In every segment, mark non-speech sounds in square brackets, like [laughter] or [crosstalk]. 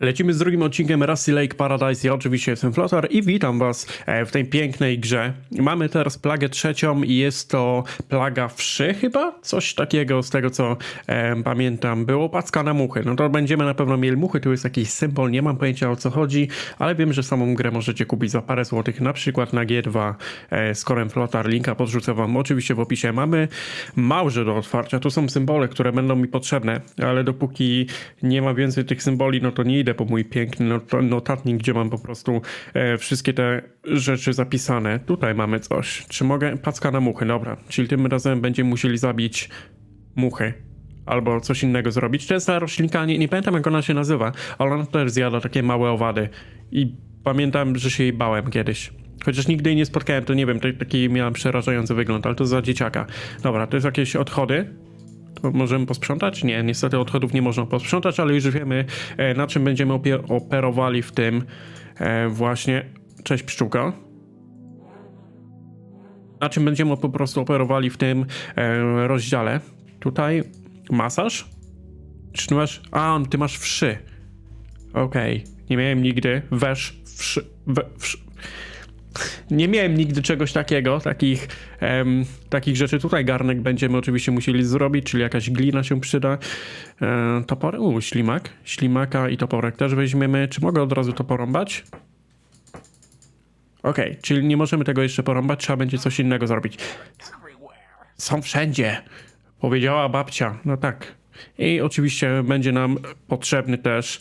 Lecimy z drugim odcinkiem Rusty Lake Paradise. Ja oczywiście jestem Flotar i witam was e, w tej pięknej grze. Mamy teraz plagę trzecią i jest to plaga wszy chyba? Coś takiego z tego co e, pamiętam. Było packa na muchy. No to będziemy na pewno mieli muchy. Tu jest jakiś symbol, nie mam pojęcia o co chodzi, ale wiem, że samą grę możecie kupić za parę złotych, na przykład na G2 e, z korem Flotar. Linka podrzucę wam oczywiście w opisie. Mamy małże do otwarcia. Tu są symbole, które będą mi potrzebne, ale dopóki nie ma więcej tych symboli, no to nie idę po mój piękny not- notatnik, gdzie mam po prostu e, wszystkie te rzeczy zapisane. Tutaj mamy coś. Czy mogę? Packa na muchy, dobra. Czyli tym razem będziemy musieli zabić muchy. Albo coś innego zrobić. To jest ta roślinka, nie, nie pamiętam jak ona się nazywa, ale ona też zjada takie małe owady. I pamiętam, że się jej bałem kiedyś. Chociaż nigdy jej nie spotkałem, to nie wiem, taki miałem przerażający wygląd, ale to za dzieciaka. Dobra, to jest jakieś odchody. Możemy posprzątać? Nie, niestety odchodów nie można posprzątać, ale już wiemy, e, na czym będziemy operowali w tym e, właśnie. Cześć pszczółka. Na czym będziemy po prostu operowali w tym e, rozdziale. Tutaj masaż. Czy ty masz. A, ty masz wszy. Okej. Nie miałem nigdy. Wesz. Wszy. We, wszy. Nie miałem nigdy czegoś takiego, takich, em, takich rzeczy. Tutaj garnek będziemy oczywiście musieli zrobić, czyli jakaś glina się przyda. E, topory, u, ślimak. Ślimaka i toporek też weźmiemy. Czy mogę od razu to porąbać? Okej, czyli nie możemy tego jeszcze porąbać, trzeba będzie coś innego zrobić. Są wszędzie, powiedziała babcia. No tak. I oczywiście będzie nam potrzebny też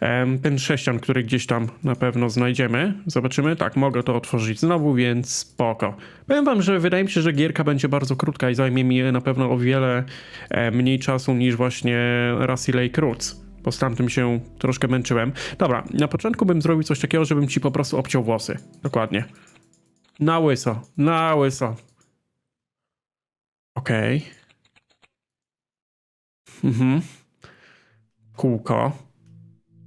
em, ten sześcian, który gdzieś tam na pewno znajdziemy. Zobaczymy. Tak, mogę to otworzyć znowu, więc spoko. Powiem wam, że wydaje mi się, że gierka będzie bardzo krótka i zajmie mi na pewno o wiele mniej czasu niż właśnie Rusty Lake Roots. Bo z tamtym się troszkę męczyłem. Dobra, na początku bym zrobił coś takiego, żebym ci po prostu obciął włosy. Dokładnie. Na łyso, na łyso. Okej. Mhm. Kółko.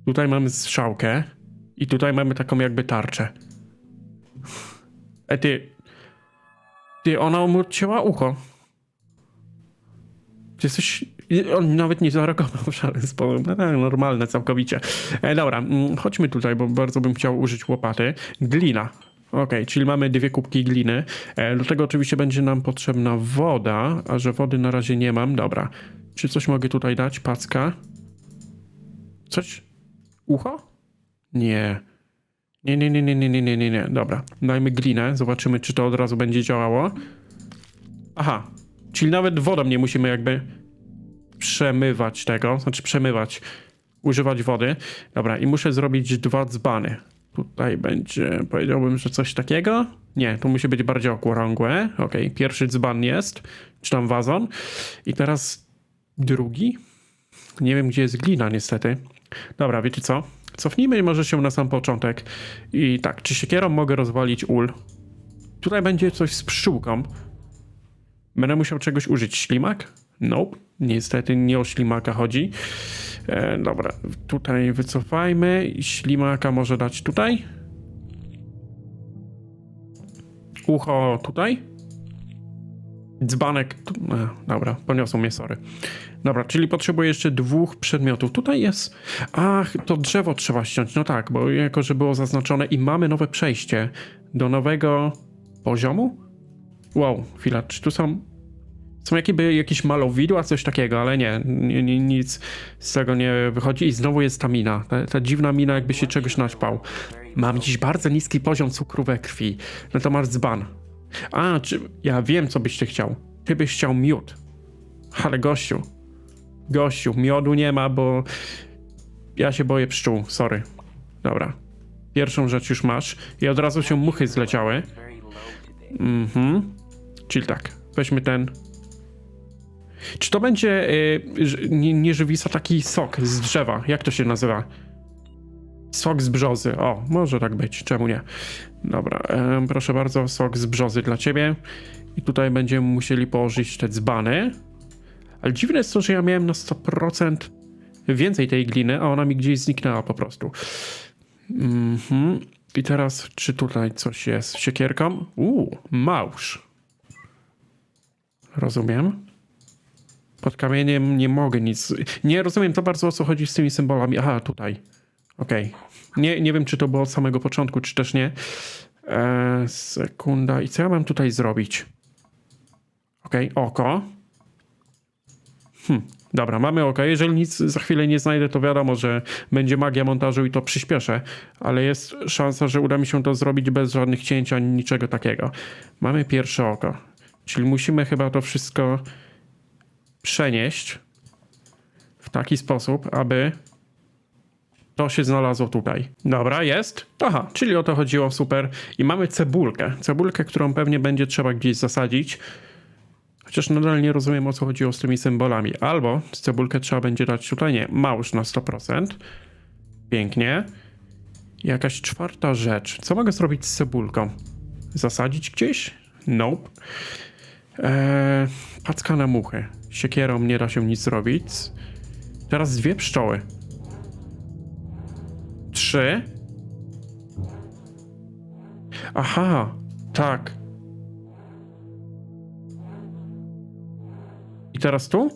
Tutaj mamy strzałkę. I tutaj mamy taką jakby tarczę. E ty. Ty, ona mu odcięła ucho. Ty jesteś. On nawet nie zareagował w żaden sposób. No tak, normalne całkowicie. E, dobra, mm, chodźmy tutaj, bo bardzo bym chciał użyć łopaty. Glina. Okej, czyli mamy dwie kubki gliny. E, do tego oczywiście będzie nam potrzebna woda, a że wody na razie nie mam. Dobra. Czy coś mogę tutaj dać? Packa. Coś? Ucho? Nie. Nie, nie, nie, nie, nie, nie, nie, nie, nie. Dobra. Dajmy glinę. Zobaczymy, czy to od razu będzie działało. Aha. Czyli nawet wodą nie musimy jakby przemywać tego. Znaczy przemywać. Używać wody. Dobra. I muszę zrobić dwa dzbany. Tutaj będzie, powiedziałbym, że coś takiego. Nie, to musi być bardziej okrągłe. Okej, pierwszy dzban jest. Czy tam wazon. I teraz drugi. Nie wiem, gdzie jest glina, niestety. Dobra, wiecie co? Cofnijmy może się na sam początek. I tak, czy siekierą mogę rozwalić ul? Tutaj będzie coś z pszczółką. Będę musiał czegoś użyć. Ślimak? Nope. Niestety nie o ślimaka chodzi. E, dobra, tutaj wycofajmy. Ślimaka może dać tutaj. Ucho tutaj. Dzbanek. E, dobra, poniosło mnie, sorry. Dobra, czyli potrzebuję jeszcze dwóch przedmiotów. Tutaj jest. Ach, to drzewo trzeba ściąć. No tak, bo jako, że było zaznaczone i mamy nowe przejście do nowego poziomu. Wow, chwila, czy tu są. Są jakby jakieś malowidła, coś takiego, ale nie, nie, nie, nic z tego nie wychodzi. I znowu jest ta mina. Ta, ta dziwna mina, jakby się czegoś naćpał. Mam dziś bardzo niski poziom cukru we krwi. No to masz dzban. A, czy ja wiem, co byś ty chciał. Ty byś chciał miód. Ale gościu, gościu, miodu nie ma, bo ja się boję pszczół, sorry. Dobra. Pierwszą rzecz już masz. I od razu się muchy zleciały. Mhm. Czyli tak, weźmy ten. Czy to będzie y, ż- nie, nie żywisa, taki sok z drzewa? Jak to się nazywa? Sok z brzozy. O, może tak być, czemu nie? Dobra, em, proszę bardzo, sok z brzozy dla ciebie. I tutaj będziemy musieli położyć te dzbany. Ale dziwne jest to, że ja miałem na 100% więcej tej gliny, a ona mi gdzieś zniknęła po prostu. Mhm. I teraz, czy tutaj coś jest? Siekierką? Uuu, małż. Rozumiem. Pod kamieniem nie mogę nic. Nie rozumiem to bardzo o co chodzi z tymi symbolami. Aha, tutaj. Okej. Nie, nie wiem, czy to było od samego początku, czy też nie. E, sekunda. I co ja mam tutaj zrobić? Okej, oko. Hm, dobra, mamy oko. Jeżeli nic za chwilę nie znajdę, to wiadomo, że będzie magia montażu i to przyspieszę, ale jest szansa, że uda mi się to zrobić bez żadnych cięć ani niczego takiego. Mamy pierwsze oko, czyli musimy chyba to wszystko przenieść w taki sposób, aby to się znalazło tutaj. Dobra, jest. Aha, czyli o to chodziło, super. I mamy cebulkę. Cebulkę, którą pewnie będzie trzeba gdzieś zasadzić. Chociaż nadal nie rozumiem, o co chodziło z tymi symbolami. Albo cebulkę trzeba będzie dać tutaj, nie, małż na 100%. Pięknie. Jakaś czwarta rzecz. Co mogę zrobić z cebulką? Zasadzić gdzieś? Nope. Eee, packa na muchy. Siekierą nie da się nic zrobić. Teraz dwie pszczoły. Trzy. Aha, tak. I teraz tu?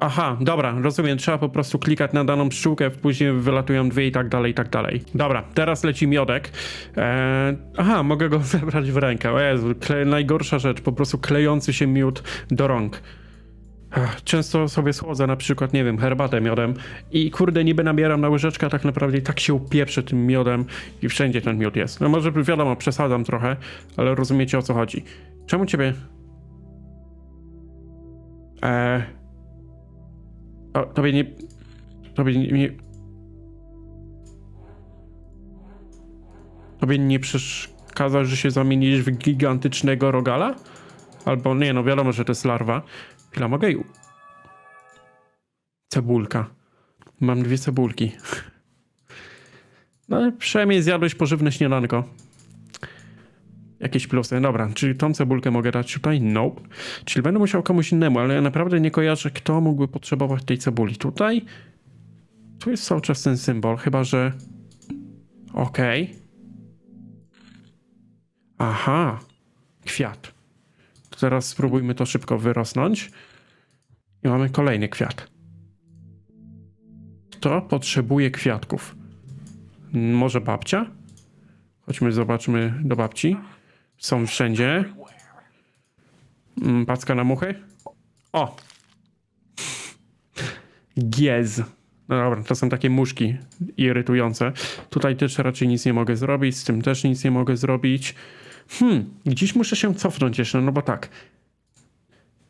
Aha, dobra, rozumiem. Trzeba po prostu klikać na daną pszczółkę, później wylatują dwie i tak dalej, i tak dalej. Dobra, teraz leci miodek. Eee, aha, mogę go [laughs] zebrać w rękę. O Jezu, najgorsza rzecz, po prostu klejący się miód do rąk. Często sobie słodzę na przykład, nie wiem, herbatę miodem i kurde niby nabieram na łyżeczkę, a tak naprawdę tak się upieprzę tym miodem i wszędzie ten miód jest. No może wiadomo, przesadzam trochę, ale rozumiecie o co chodzi. Czemu ciebie... Eee... O, tobie nie... Tobie nie... nie... Tobie nie przeszkadza, że się zamienisz w gigantycznego rogala? Albo nie, no wiadomo, że to jest larwa. Chwila, mogę. Cebulka. Mam dwie cebulki. No, ale przynajmniej zjadłeś pożywne śniadanko. Jakieś plusy. Dobra, czyli tą cebulkę mogę dać tutaj? Nope. Czyli będę musiał komuś innemu, ale ja naprawdę nie kojarzę, kto mógłby potrzebować tej cebuli. Tutaj? Tu jest cały czas ten symbol, chyba że... Okej. Aha. Kwiat. To teraz spróbujmy to szybko wyrosnąć. I mamy kolejny kwiat. Kto potrzebuje kwiatków? Może babcia? Chodźmy, zobaczmy do babci. Są wszędzie. Mm, Packa na muchy. O! Giez. No dobra, to są takie muszki irytujące. Tutaj też raczej nic nie mogę zrobić, z tym też nic nie mogę zrobić. Hmm, gdzieś muszę się cofnąć jeszcze, no bo tak.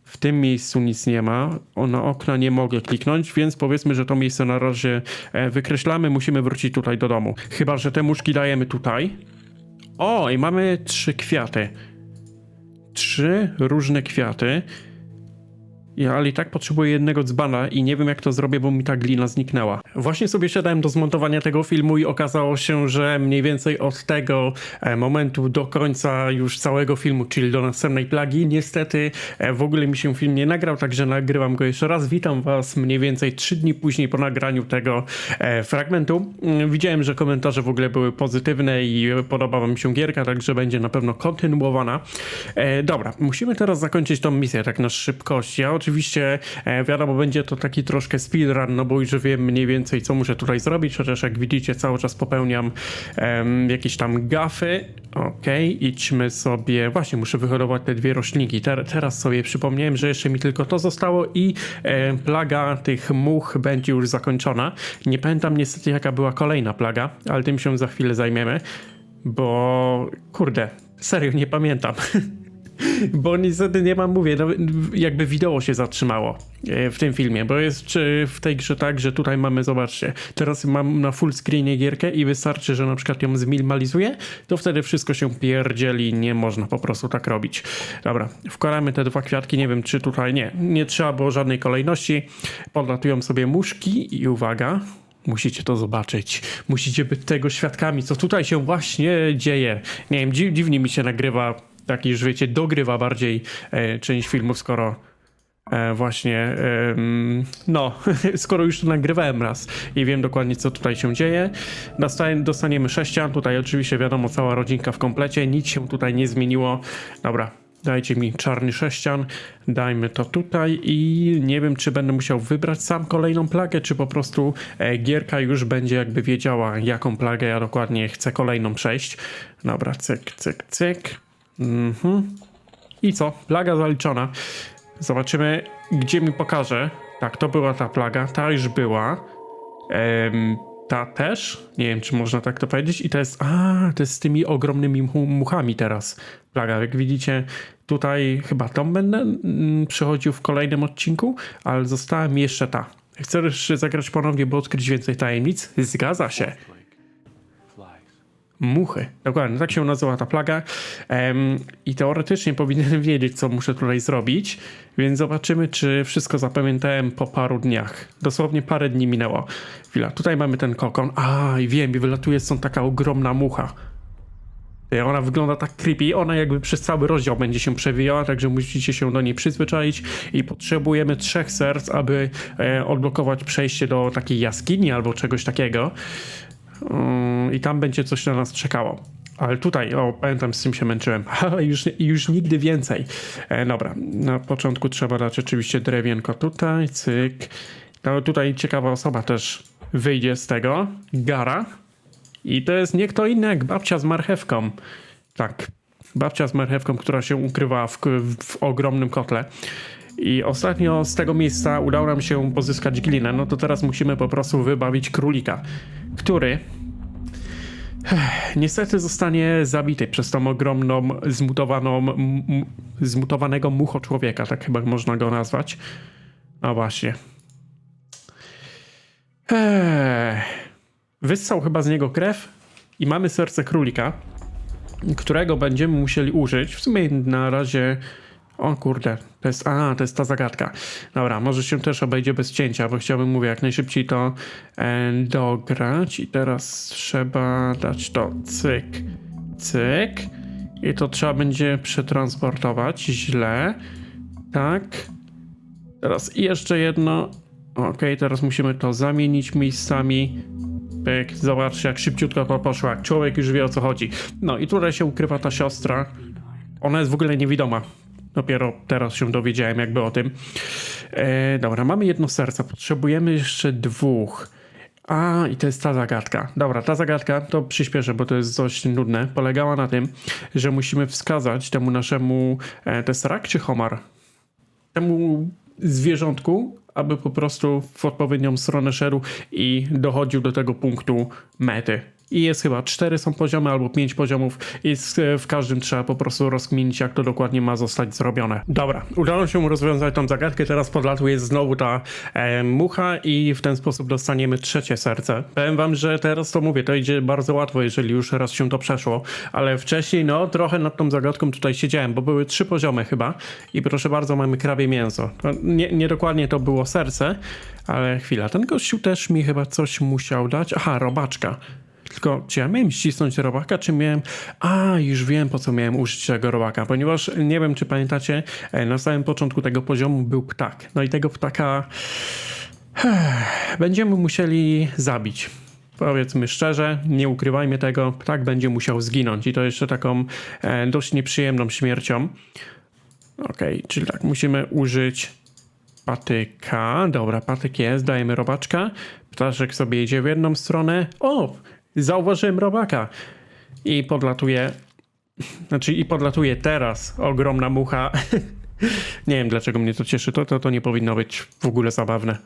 W tym miejscu nic nie ma. Na okna nie mogę kliknąć, więc powiedzmy, że to miejsce na razie e, wykreślamy. Musimy wrócić tutaj do domu. Chyba, że te muszki dajemy tutaj. O, i mamy trzy kwiaty. Trzy różne kwiaty. Ja, ale i tak potrzebuję jednego dzbana i nie wiem jak to zrobię, bo mi ta glina zniknęła. Właśnie sobie siadałem do zmontowania tego filmu i okazało się, że mniej więcej od tego e, momentu do końca już całego filmu, czyli do następnej plagi, niestety e, w ogóle mi się film nie nagrał, także nagrywam go jeszcze raz. Witam was mniej więcej trzy dni później po nagraniu tego e, fragmentu. Mm, Widziałem, że komentarze w ogóle były pozytywne i podoba wam się gierka, także będzie na pewno kontynuowana. Dobra, musimy teraz zakończyć tą misję tak na szybkość. Ja oczywiście e, wiadomo, będzie to taki troszkę speedrun, no bo już wiem mniej więcej co muszę tutaj zrobić, chociaż jak widzicie cały czas popełniam em, jakieś tam gafy. Okej, idźmy sobie, właśnie muszę wyhodować te dwie roślinki. Ter teraz sobie przypomniałem, że jeszcze mi tylko to zostało i e, plaga tych much będzie już zakończona. Nie pamiętam niestety jaka była kolejna plaga, ale tym się za chwilę zajmiemy, bo kurde, serio nie pamiętam. [laughs] Bo niestety nie mam, mówię, no, jakby wideo się zatrzymało e, w tym filmie, bo jest czy w tej grze tak, że tutaj mamy, zobaczcie, teraz mam na full screenie gierkę i wystarczy, że na przykład ją zminimalizuję, to wtedy wszystko się pierdzieli, nie można po prostu tak robić. Dobra, wkładamy te dwa kwiatki, nie wiem czy tutaj, nie, nie trzeba było żadnej kolejności, podlatują sobie muszki i uwaga, Musicie to zobaczyć. Musicie być tego świadkami, co tutaj się właśnie dzieje. Nie wiem, dzi dziwnie mi się nagrywa, taki już wiecie, dogrywa bardziej e, część filmów, skoro e, właśnie, em, no, [laughs] skoro już to nagrywałem raz i wiem dokładnie, co tutaj się dzieje. Dostaniemy sześcian, tutaj oczywiście wiadomo, cała rodzinka w komplecie, nic się tutaj nie zmieniło. Dobra, Dajcie mi czarny sześcian, dajmy to tutaj i nie wiem, czy będę musiał wybrać sam kolejną plagę, czy po prostu e, gierka już będzie jakby wiedziała, jaką plagę ja dokładnie chcę kolejną przejść. Dobra, cyk, cyk, cyk. Mhm. I co? Plaga zaliczona. Zobaczymy, gdzie mi pokaże. Tak, to była ta plaga, ta już była. Em, ta też? Nie wiem, czy można tak to powiedzieć. I to jest, a, to jest z tymi ogromnymi mu- muchami teraz plaga. Jak widzicie, tutaj chyba tą będę mm, przychodził w kolejnym odcinku, ale została mi jeszcze ta. Chcesz zagrać ponownie, by odkryć więcej tajemnic? Zgadza się. Muchy. Dokładnie, tak się nazywa ta plaga. Em, I teoretycznie powinienem wiedzieć, co muszę tutaj zrobić, więc zobaczymy, czy wszystko zapamiętałem po paru dniach. Dosłownie parę dni minęło. Chwila, tutaj mamy ten kokon. A, i wiem, i wylatuje stąd taka ogromna mucha. Ona wygląda tak creepy, ona jakby przez cały rozdział będzie się przewijała, także musicie się do niej przyzwyczaić i potrzebujemy trzech serc, aby e, odblokować przejście do takiej jaskini albo czegoś takiego. Mm, i tam będzie coś na nas czekało. Ale tutaj, o, pamiętam z czym się męczyłem, [laughs] ale już, już nigdy więcej. E, dobra, na początku trzeba dać oczywiście drewienko tutaj, cyk. No, tutaj ciekawa osoba też wyjdzie z tego, Gara. I to jest nie kto inny jak babcia z marchewką. Tak, babcia z marchewką, która się ukrywa w, w ogromnym kotle. I ostatnio z tego miejsca udało nam się pozyskać glinę, no to teraz musimy po prostu wybawić królika, który [sighs] niestety zostanie zabity przez tą ogromną, zmutowaną, zmutowanego mucho człowieka, tak chyba można go nazwać. No właśnie. Eee. Wyssał chyba z niego krew i mamy serce królika, którego będziemy musieli użyć. W sumie na razie. O kurde, to jest. A, to jest ta zagadka. Dobra, może się też obejdzie bez cięcia, bo chciałbym, mówię, jak najszybciej to e, dograć. I teraz trzeba dać to cyk, cyk. I to trzeba będzie przetransportować. Źle. Tak. Teraz jeszcze jedno. Okej, teraz musimy to zamienić miejscami. Pyk, zobaczcie jak szybciutko to poszło, jak człowiek już wie o co chodzi. No i tutaj się ukrywa ta siostra. Ona jest w ogóle niewidoma. Dopiero teraz się dowiedziałem jakby o tym. E, dobra, mamy jedno serce, potrzebujemy jeszcze dwóch. A, i to jest ta zagadka. Dobra, ta zagadka, to przyspieszę, bo to jest dość nudne. Polegała na tym, że musimy wskazać temu naszemu... E, to jest rak czy homar? temu zwierzątku, aby po prostu w odpowiednią stronę szedł i dochodził do tego punktu mety. I jest chyba cztery są poziomy albo pięć poziomów i w każdym trzeba po prostu rozkminić, jak to dokładnie ma zostać zrobione. Dobra, udało się rozwiązać tą zagadkę, teraz podlatuje znowu ta e, mucha i w ten sposób dostaniemy trzecie serce. Powiem wam, że teraz to mówię, to idzie bardzo łatwo, jeżeli już raz się to przeszło, ale wcześniej no trochę nad tą zagadką tutaj siedziałem, bo były trzy poziomy chyba i proszę bardzo, mamy krawie mięso. To nie, nie dokładnie to było serce, ale chwila, ten gościu też mi chyba coś musiał dać. Aha, robaczka. Tylko czy ja miałem ścisnąć robaka, czy miałem... A, już wiem po co miałem użyć tego robaka, ponieważ nie wiem czy pamiętacie, e, na samym początku tego poziomu był ptak. No i tego ptaka będziemy musieli zabić. Powiedzmy szczerze, nie ukrywajmy tego, ptak będzie musiał zginąć i to jeszcze taką e, dość nieprzyjemną śmiercią. Okej, czyli tak, musimy użyć patyka. Dobra, patyk jest, dajemy robaczka. Ptaszek sobie idzie w jedną stronę. O, zauważyłem robaka. I podlatuje, znaczy i podlatuje teraz ogromna mucha. [laughs] nie wiem dlaczego mnie to cieszy, to, to, to nie powinno być w ogóle zabawne.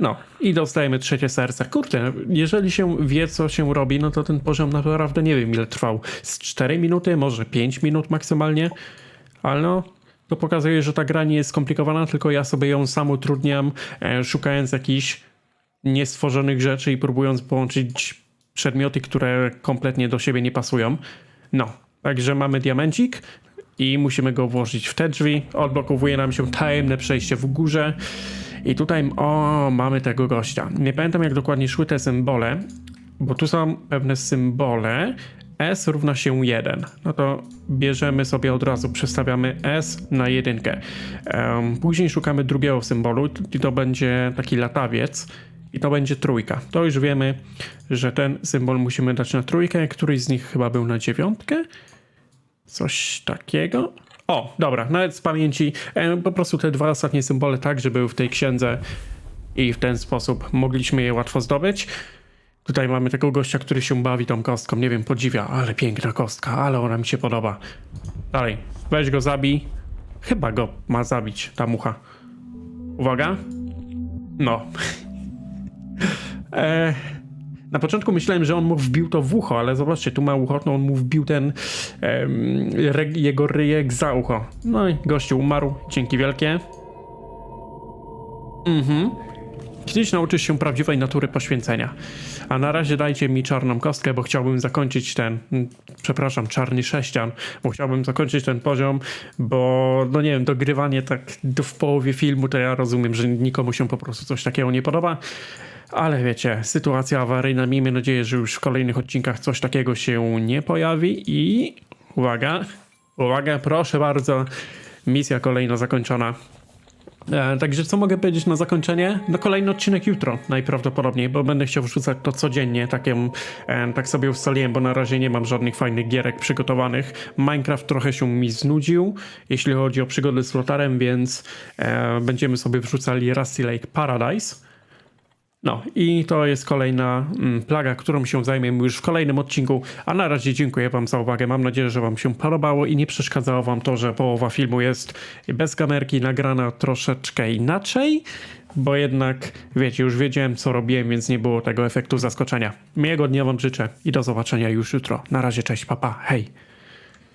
No, i dostajemy trzecie serce. Kurde, jeżeli się wie, co się robi, no to ten poziom naprawdę nie wiem, ile trwał. Z 4 minuty, może 5 minut maksymalnie. Ale no, to pokazuje, że ta gra nie jest skomplikowana, tylko ja sobie ją sam utrudniam, e, szukając jakichś niestworzonych rzeczy i próbując połączyć przedmioty, które kompletnie do siebie nie pasują. No, także mamy diamencik i musimy go włożyć w te drzwi. Odblokowuje nam się tajemne przejście w górze. I tutaj, o, mamy tego gościa. Nie pamiętam, jak dokładnie szły te symbole, bo tu są pewne symbole. S równa się 1. No to bierzemy sobie od razu, przestawiamy S na jedynkę. Em, później szukamy drugiego symbolu i to będzie taki latawiec. I to będzie trójka. To już wiemy, że ten symbol musimy dać na trójkę. Któryś z nich chyba był na dziewiątkę. Coś takiego. O, dobra, nawet z pamięci. E, po prostu te dwa ostatnie symbole tak, że były w tej księdze i w ten sposób mogliśmy je łatwo zdobyć. Tutaj mamy tego gościa, który się bawi tą kostką. Nie wiem, podziwia, ale piękna kostka, ale ona mi się podoba. Dalej, weź go zabij. Chyba go ma zabić ta mucha. Uwaga. No. E, na początku myślałem, że on mu wbił to w ucho, ale zobaczcie, tu ma ucho, no on mu wbił ten re, jego ryjek za ucho. No i gościu umarł. Dzięki wielkie. Mhm. Kiedyś nauczysz się prawdziwej natury poświęcenia. A na razie dajcie mi czarną kostkę, bo chciałbym zakończyć ten, przepraszam, czarny sześcian, bo chciałbym zakończyć ten poziom, bo no nie wiem, dogrywanie tak w połowie filmu, to ja rozumiem, że nikomu się po prostu coś takiego nie podoba. Ale wiecie, sytuacja awaryjna, miejmy nadzieję, że już w kolejnych odcinkach coś takiego się nie pojawi i uwaga, uwaga, proszę bardzo, misja kolejna zakończona. E, także co mogę powiedzieć na zakończenie? No kolejny odcinek jutro najprawdopodobniej, bo będę chciał wrzucać to codziennie, taką, e, tak sobie ustaliłem, bo na razie nie mam żadnych fajnych gierek przygotowanych. Minecraft trochę się mi znudził, jeśli chodzi o przygody z flotarem, więc e, będziemy sobie wrzucali Rusty Lake Paradise. No i to jest kolejna mm, plaga, którą się zajmiemy już w kolejnym odcinku. A na razie dziękuję Wam za uwagę. Mam nadzieję, że Wam się podobało i nie przeszkadzało Wam to, że połowa filmu jest bez kamerki, nagrana troszeczkę inaczej, bo jednak, wiecie, już wiedziałem co robiłem, więc nie było tego efektu zaskoczenia. Miłego dnia Wam życzę i do zobaczenia już jutro. Na razie, cześć, papa, hej.